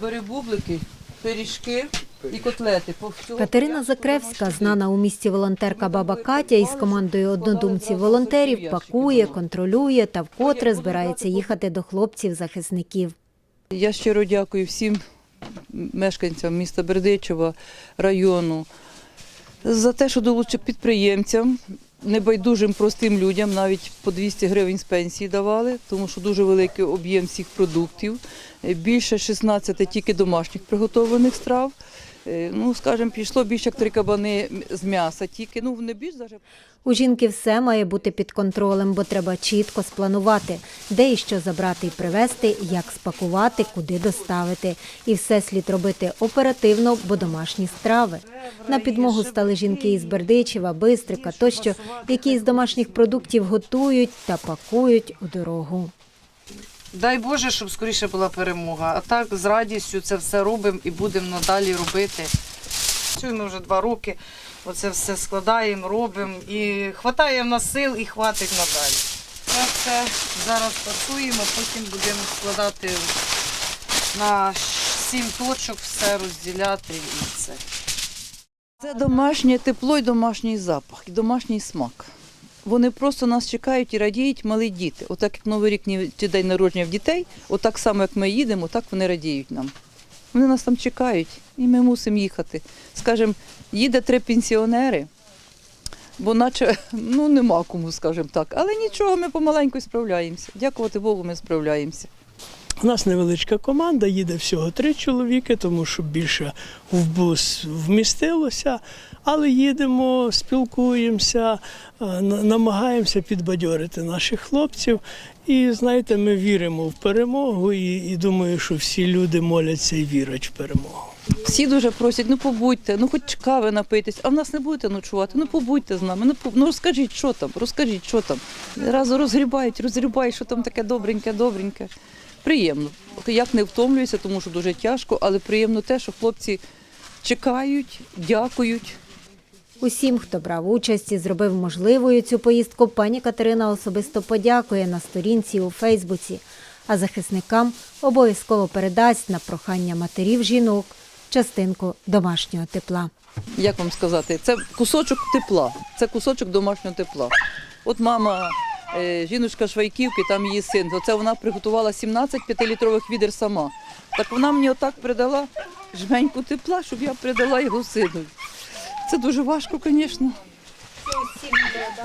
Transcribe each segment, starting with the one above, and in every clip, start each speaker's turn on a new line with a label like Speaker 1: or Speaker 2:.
Speaker 1: бери бублики, пиріжки і котлети. По всьому
Speaker 2: Катерина Закревська, знана у місті волонтерка баба Катя, із командою однодумців-волонтерів пакує, контролює та вкотре збирається їхати до хлопців-захисників.
Speaker 1: Я щиро дякую всім мешканцям міста Бердичева, району за те, що долучили підприємцям, небайдужим простим людям, навіть по 200 гривень з пенсії давали, тому що дуже великий об'єм всіх продуктів. Е, Більше 16 тільки домашніх приготованих страв. Е, Ну, скажімо, пішло більше як три кабани з м'яса тільки. Ну, не більш даже.
Speaker 2: У жінки все має бути під контролем, бо треба чітко спланувати, де і що забрати і привезти, як спакувати, куди доставити. І все слід робити оперативно, бо домашні страви. На підмогу стали жінки із Бердичева, Бистрика тощо, які із домашніх продуктів готують та пакують у дорогу.
Speaker 3: Дай Боже, щоб скоріше була перемога. А так з радістю це все робимо і будемо надалі робити. Працюємо вже два роки. Оце все складаємо, робимо і хватає в нас сил і хватить надалі. Це все зараз працюємо, потім будемо складати на сім точок, все розділяти і це.
Speaker 1: Це домашнє тепло і домашній запах, і домашній смак. Вони просто нас чекають і радіють малі діти. Отак як Новий рік чи день народження в дітей, отак само, як ми їдемо, так вони радіють нам. Вони нас там чекають, і ми мусимо їхати. Скажемо, їде три пенсіонери, бо наче ну, нема кому, скажімо так. Але нічого, ми помаленьку справляємося. Дякувати Богу, ми справляємося.
Speaker 4: У нас невеличка команда, їде всього три чоловіки, тому що більше в бус вмістилося. Але їдемо, спілкуємося, е, намагаємося підбадьорити наших хлопців. І знаєте, ми віримо в перемогу, і, і думаю, що всі люди моляться і вірять в перемогу.
Speaker 1: Всі дуже просять, ну побудьте, ну хоч кави напитись, а в нас не будете ночувати, ну побудьте з нами, ну, ну розкажіть, що там, розкажіть, що там. Разу розгрібають, розгрібають, що там таке добреньке, добреньке. Приємно. Як не втомлююся, тому що дуже тяжко, але приємно те, що хлопці чекають, дякують.
Speaker 2: Усім, хто брав участь і зробив можливою цю поїздку, пані Катерина особисто подякує на сторінці у Фейсбуці, а захисникам обов'язково передасть на прохання матерів жінок частинку домашнього тепла.
Speaker 1: Як вам сказати, це кусочок тепла, це кусочок домашнього тепла. От мама, жіночка Швайківки, там її син, оце вона приготувала 17 п'ятилітрових відер сама. Так вона мені отак придала жменьку тепла, щоб я придала його сину. Це дуже важко, звісно.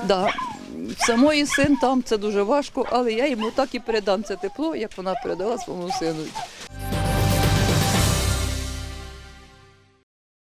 Speaker 1: Да. Самої син там це дуже важко, але я йому так і передам це тепло, як вона передала своєму сину.